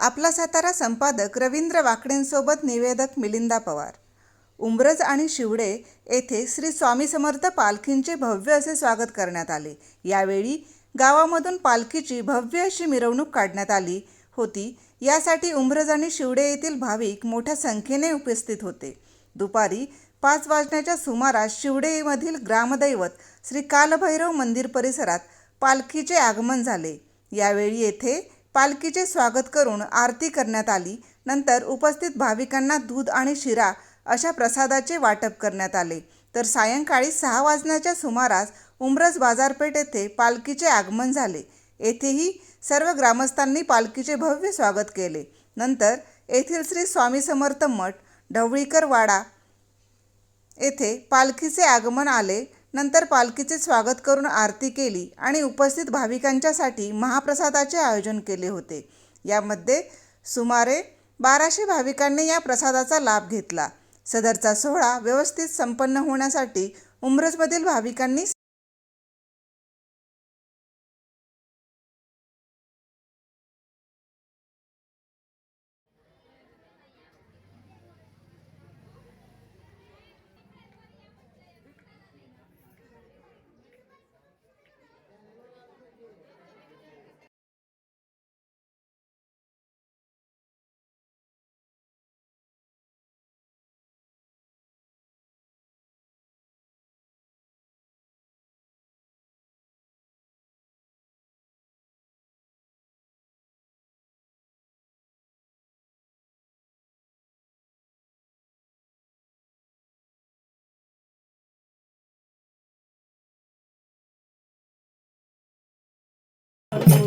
आपला सातारा संपादक रवींद्र वाकडेंसोबत निवेदक मिलिंदा पवार. उंब्रज आणि शिवडे येथे श्री स्वामी समर्थ पालखींचे भव्य असे स्वागत करण्यात आले. यावेळी गावामधून पालखीची भव्य अशी मिरवणूक काढण्यात आली होती. यासाठी उंब्रज आणि शिवडे येथील भाविक मोठ्या संख्येने उपस्थित होते. दुपारी पाच वाजण्याच्या सुमारास शिवडेमधील ग्रामदैवत श्री कालभैरव मंदिर परिसरात पालखीचे आगमन झाले. यावेळी येथे पालखीचे स्वागत करून आरती करण्यात आली. नंतर उपस्थित भाविकांना दूध आणि शिरा अशा प्रसादाचे वाटप करण्यात आले. तर सायंकाळी सहा वाजण्याच्या सुमारास उमरज बाजारपेठ येथे पालखीचे आगमन झाले. येथेही सर्व ग्रामस्थांनी पालखीचे भव्य स्वागत केले. नंतर येथील श्री स्वामी समर्थ मठ ढवळीकर वाडा येथे पालखीचे आगमन आले. नंतर पालखीचे स्वागत करून आरती केली आणि उपस्थित भाविकांच्यासाठी महाप्रसादाचे आयोजन केले होते. यामध्ये सुमारे बाराशे भाविकांनी या प्रसादाचा लाभ घेतला. सदरचा सोहळा व्यवस्थित संपन्न होण्यासाठी उमरजमधील भाविकांनी you.